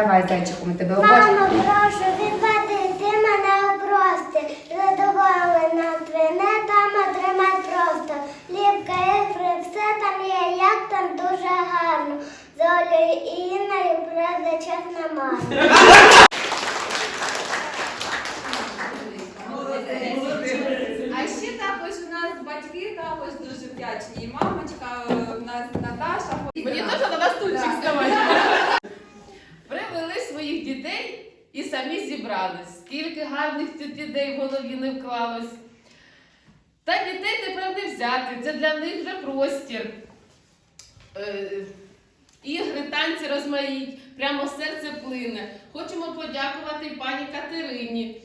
Давай, зайчику, ми тебе обочимо. Мамо, прошу, відведи ти мене у простір. Задоволена твине там отримай просто. Ліпка, ігри, все там є, як там дуже гарно. З Олею і Інною правда час немає. А ще також у нас батьки також дуже вдячні. І мамочка е, у нас Наташа. Мені теж на стульчик ставати. Привели своїх дітей і самі зібрались. Скільки гарних тут ідей в голові не вклалось. Та дітей тепер не взяти. Це для них вже простір. Е, Ігри, танці розмаїть, прямо серце плине. Хочемо подякувати пані Катерині.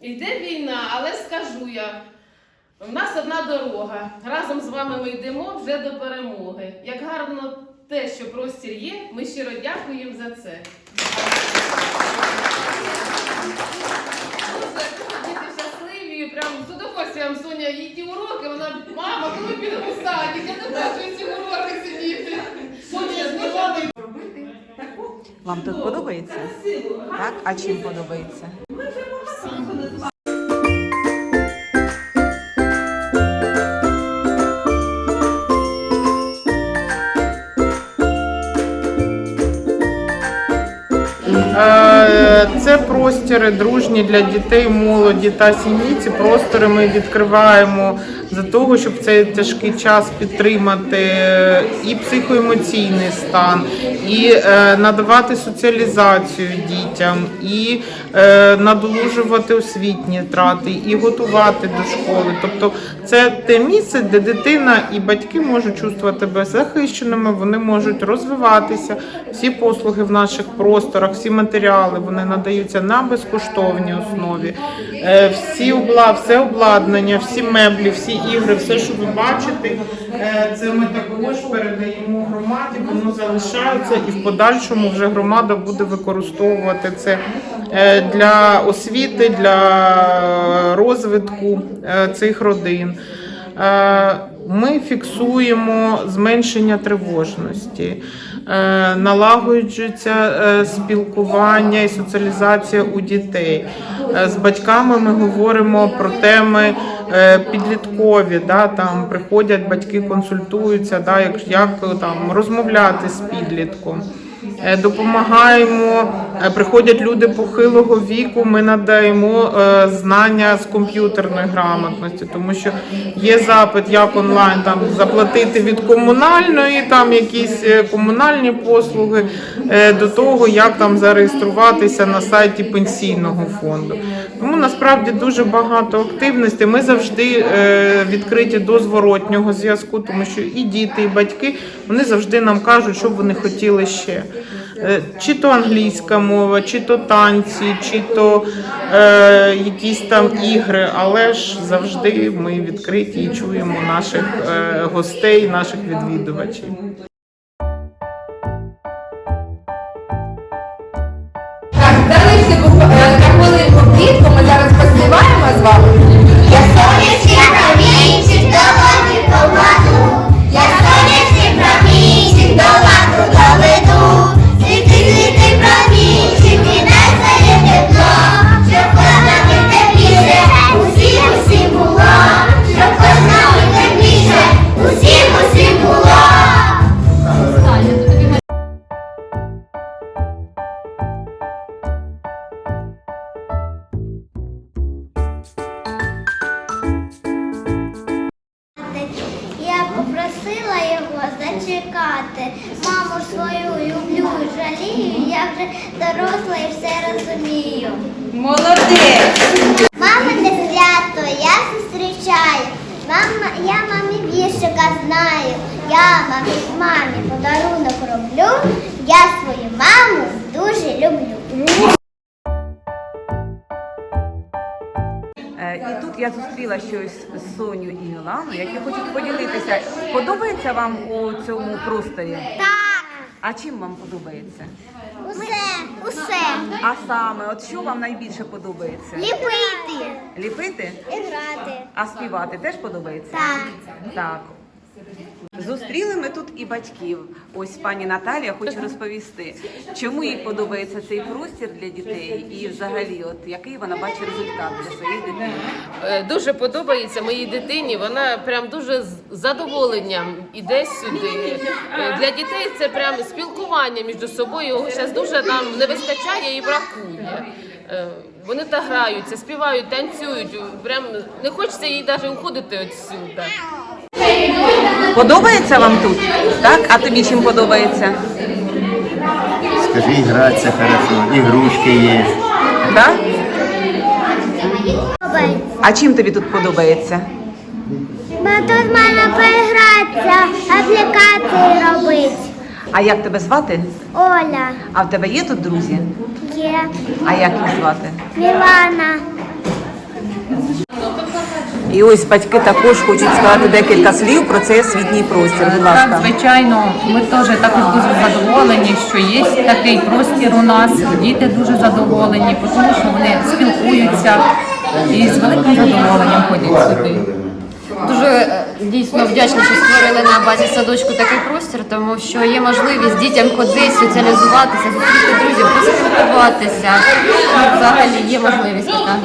Йде війна, але скажу я, в нас одна дорога. Разом з вами ми йдемо вже до перемоги. Як гарно те, що простір є, ми щиро дякуємо за це. Дуже діти щасливі, прям з удовольствием Соня їй ті уроки, вона, мама, коли підемо в садик, я не хочу ці уроки сидіти. Соня, знімала Вам тут подобається? Так? А чим подобається? Це простори дружні для дітей, молоді та сім'ї. Ці простори ми відкриваємо для того, щоб в цей тяжкий час підтримати і психоемоційний стан, і е, надавати соціалізацію дітям, і е, надолужувати освітні втрати, і готувати до школи. Тобто це те місце, де дитина і батьки можуть чувствувати себе захищеними, вони можуть розвиватися. Всі послуги в наших просторах, всі матеріали вони надаються на безкоштовній основі. Е, Всі обла, все обладнання, всі меблі, всі ігри, все, що ви бачите, е, це ми також передаємо громаді. Воно залишається і в подальшому вже громада буде використовувати це е, для освіти, для розвитку цих родин. Е, Ми фіксуємо зменшення тривожності, е, налагоджується е, спілкування і соціалізація у дітей. З батьками ми говоримо про теми підліткові. Да, там приходять батьки, консультуються, да, як, як там розмовляти з підлітком. Допомагаємо, приходять люди похилого віку. Ми надаємо е, знання з комп'ютерної грамотності, тому що є запит, як онлайн там заплатити від комунальної, там якісь е, комунальні послуги, е, до того, як там зареєструватися на сайті пенсійного фонду. Тому насправді дуже багато активності. Ми завжди е, відкриті до зворотнього зв'язку, тому що і діти, і батьки вони завжди нам кажуть, що б вони хотіли ще. Е, Чи то англійська мова, чи то танці, чи то е, якісь там ігри, але ж завжди ми відкриті і чуємо наших е, гостей, наших відвідувачів. Попросила його зачекати. Маму свою люблю і жалію, я вже доросла і все розумію. Молодець! Мамине свято я зустрічаю. Мама, я мамі віршика знаю. Я мамі, мамі подарунок роблю. Я свою маму дуже люблю. І тут я зустріла щось з Соню і Мілану, які хочуть поділитися. Подобається вам у цьому просторі? Так, А чим вам подобається? усе, усе. А саме, от що вам найбільше подобається? Ліпити. Ліпити? І грати. А співати теж подобається? Так. Так. Зустріли ми тут і батьків. Ось пані Наталія хоче розповісти, чому їй подобається цей простір для дітей, і взагалі, от який вона бачить результат для своїх дітей. Е, Дуже подобається моїй дитині. Вона прям дуже з задоволенням іде сюди. Е, Для дітей це прям спілкування між собою. Його зараз дуже нам не вистачає і бракує. Е, Вони та граються, співають, танцюють. Прям не хочеться їй навіть уходити відсюди. Подобається вам тут? Так? А тобі чим подобається? Скажи, играться хорошо, игрушки есть. Так? А чим тобі тут подобається? Бо тут можна поігратися, аплікації робити. А як тебе звати? Оля, А в тебе є тут друзі? є, А як їх звати? Мілана. І ось батьки також хочуть сказати декілька слів про цей освітній простір. Будь Так, звичайно, ми теж також дуже задоволені, що є такий простір у нас. Діти дуже задоволені, тому що вони спілкуються і з великим задоволенням ходять сюди. Дуже е, дійсно вдячна, що створили на базі садочку такий простір, тому що є можливість дітям кудись соціалізуватися, зустріти друзів, поспілкуватися. Взагалі є можливість така.